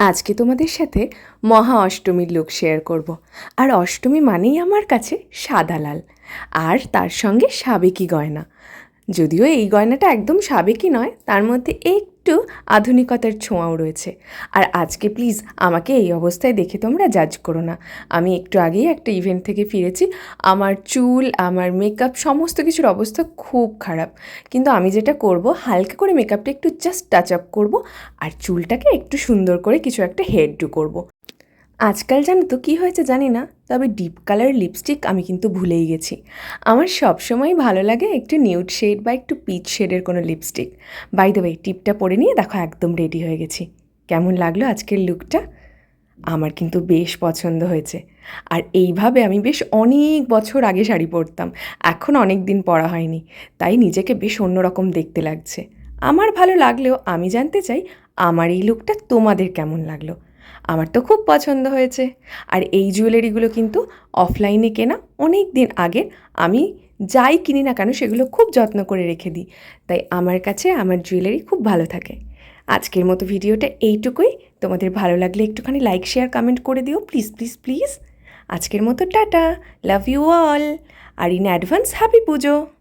আজকে তোমাদের সাথে মহা অষ্টমীর লোক শেয়ার করব। আর অষ্টমী মানেই আমার কাছে সাদা লাল আর তার সঙ্গে সাবেকি গয়না যদিও এই গয়নাটা একদম সাবেকি নয়, তার মধ্যে একটু আধুনিকতার ছোঁয়াও রয়েছে। আর আজকে প্লিজ আমাকে এই অবস্থায় দেখে তোমরা জাজ করো না। আমি একটু আগেই একটা ইভেন্ট থেকে ফিরেছি। আমার চুল, আমার মেকআপ সমস্ত কিছুর অবস্থা খুব খারাপ। কিন্তু আমি যেটা করব, হালকা করে মেকআপটা একটু জাস্ট টাচ আপ করব আর চুলটাকে একটু সুন্দর করে কিছু একটা হেয়ার ডু করব। আজকাল জানো তো কী হয়েছে জানি না, তবে ডিপ কালার লিপস্টিক আমি কিন্তু ভুলেই গেছি। আমার সবসময় ভালো লাগে একটু নিউড শেড বা একটু পিচ শেডের কোনো লিপস্টিক বাই দ্য ওয়ে টিপটা পরে নিয়ে দেখো একদম রেডি হয়ে গেছি। কেমন লাগল আজকের লুকটা আমার কিন্তু বেশ পছন্দ হয়েছে। আর এইভাবে আমি বেশ অনেক বছর আগে শাড়ি পরতাম, এখন অনেক দিন পরা হয়নি, তাই নিজেকে বেশ অন্যরকম দেখতে লাগছে। আমার ভালো লাগলেও আমি জানতে চাই, আমার এই লুকটা তোমাদের কেমন লাগল? আমার তো খুব পছন্দ হয়েছে। আর এই জুয়েলারিগুলো কিন্তু অফলাইনে কেনা অনেক দিন আগে। আমি যাই কিনি না কেন সেগুলো খুব যত্ন করে রেখে দিই। তাই আমার কাছে আমার জুয়েলারি খুব ভালো থাকে। আজকের মতো ভিডিওটা এইটুকুই। তোমাদের ভালো লাগলে একটুখানি লাইক শেয়ার কমেন্ট করে দিও। প্লিজ প্লিজ প্লিজ আজকের মতো টাটা। লাভ ইউ অল আর ইন অ্যাডভান্স হ্যাপি পুজো।